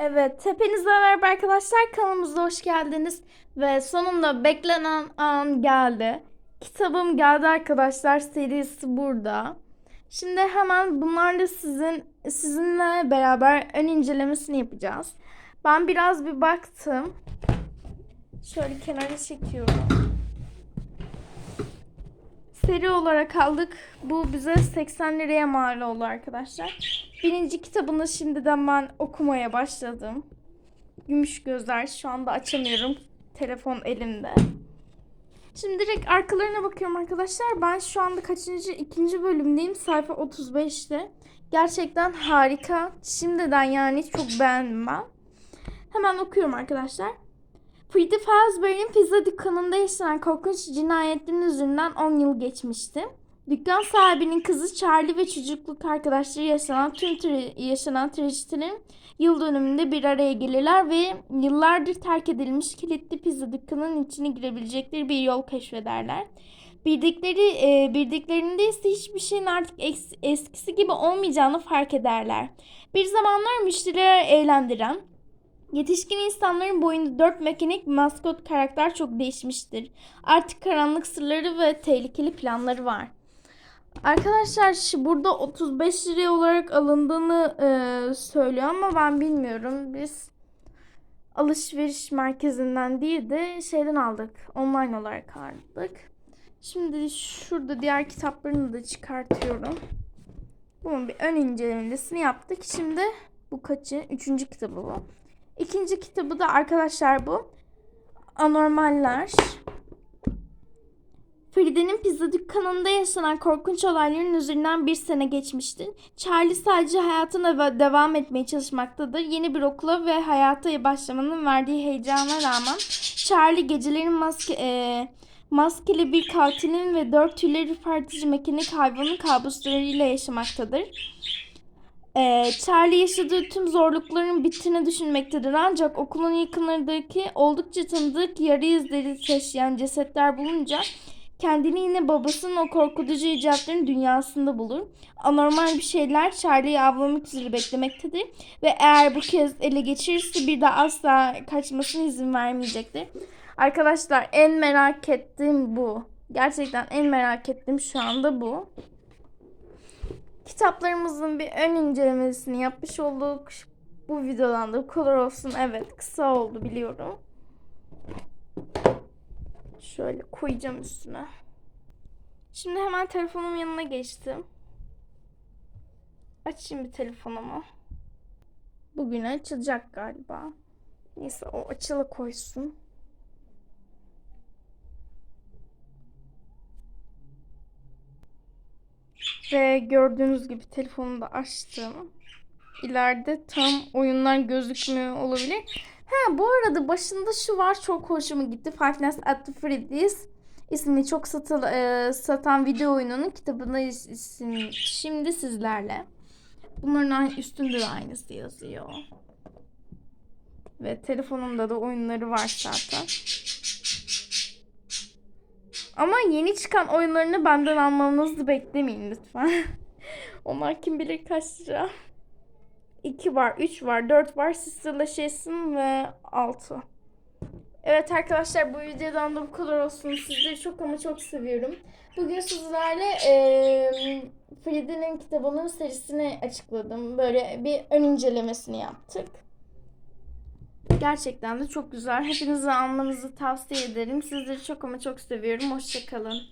Evet, hepinize merhaba arkadaşlar. Kanalımıza hoş geldiniz. Ve sonunda beklenen an geldi. Kitabım geldi arkadaşlar. Serisi burada. Şimdi hemen bunlarla sizin sizinle beraber ön incelemesini yapacağız. Ben biraz bir baktım. Şöyle kenara çekiyorum. Seri olarak aldık. Bu bize 80 liraya mal oldu arkadaşlar. Birinci kitabını şimdiden ben okumaya başladım. Gümüş gözler şu anda açamıyorum. Telefon elimde. Şimdi direkt arkalarına bakıyorum arkadaşlar. Ben şu anda kaçıncı? ikinci bölümdeyim. Sayfa 35'te. Gerçekten harika. Şimdiden yani çok beğendim ben. Hemen okuyorum arkadaşlar. Pretty Fazbear'in pizza dükkanında yaşanan korkunç cinayetlerin üzerinden 10 yıl geçmişti. Dükkan sahibinin kızı Charlie ve çocukluk arkadaşları yaşanan tüm tra- yaşanan trajedinin yıl dönümünde bir araya gelirler ve yıllardır terk edilmiş kilitli pizza dükkanının içine girebilecekleri bir yol keşfederler. Bildikleri, e, bildiklerinde ise hiçbir şeyin artık eks- eskisi gibi olmayacağını fark ederler. Bir zamanlar müşterileri eğlendiren, Yetişkin insanların boyunda dört mekanik maskot karakter çok değişmiştir. Artık karanlık sırları ve tehlikeli planları var. Arkadaşlar burada 35 liraya olarak alındığını e, söylüyor ama ben bilmiyorum. Biz alışveriş merkezinden değil de şeyden aldık. Online olarak aldık. Şimdi şurada diğer kitaplarını da çıkartıyorum. Bunun bir ön incelemesini yaptık. Şimdi bu kaçı? Üçüncü kitabı bu. İkinci kitabı da arkadaşlar bu. Anormaller. Feride'nin pizza dükkanında yaşanan korkunç olayların üzerinden bir sene geçmiştir. Charlie sadece hayatına devam etmeye çalışmaktadır. Yeni bir okula ve hayata başlamanın verdiği heyecana rağmen Charlie gecelerin maske, e, maskeli bir katilin ve dört tüyleri partici mekanik hayvanın kabuslarıyla yaşamaktadır. Ee, Charlie yaşadığı tüm zorlukların bittiğini düşünmektedir. Ancak okulun yakınlarındaki oldukça tanıdık yarı izleri taşıyan cesetler bulunca kendini yine babasının o korkutucu icatların dünyasında bulur. Anormal bir şeyler Charlie'yi avlamak üzere beklemektedir. Ve eğer bu kez ele geçirirse bir daha asla kaçmasına izin vermeyecektir. Arkadaşlar en merak ettiğim bu. Gerçekten en merak ettiğim şu anda bu. Kitaplarımızın bir ön incelemesini yapmış olduk. Bu videodan da kadar olsun. Evet kısa oldu biliyorum. Şöyle koyacağım üstüne. Şimdi hemen telefonumun yanına geçtim. Açayım bir telefonumu. Bugün açılacak galiba. Neyse o açılı koysun. Ve gördüğünüz gibi telefonu da açtım. İleride tam oyunlar gözükmüyor olabilir. Ha bu arada başında şu var çok hoşuma gitti. Five Nights at the Freddy's isimli çok satıl, e, satan video oyununun kitabını is- isim, şimdi sizlerle. Bunların üstünde de aynısı yazıyor. Ve telefonumda da oyunları var zaten. Ama yeni çıkan oyunlarını benden almanızı beklemeyin lütfen. Onlar kim bilir kaç lira. 2 var, 3 var, 4 var. Sisterlaşation ve 6. Evet arkadaşlar bu videodan da bu kadar olsun. Sizleri çok ama çok seviyorum. Bugün sizlerle eee Freddy'nin kitabının serisini açıkladım. Böyle bir ön incelemesini yaptık. Gerçekten de çok güzel. Hepinize almanızı tavsiye ederim. Sizleri çok ama çok seviyorum. Hoşçakalın.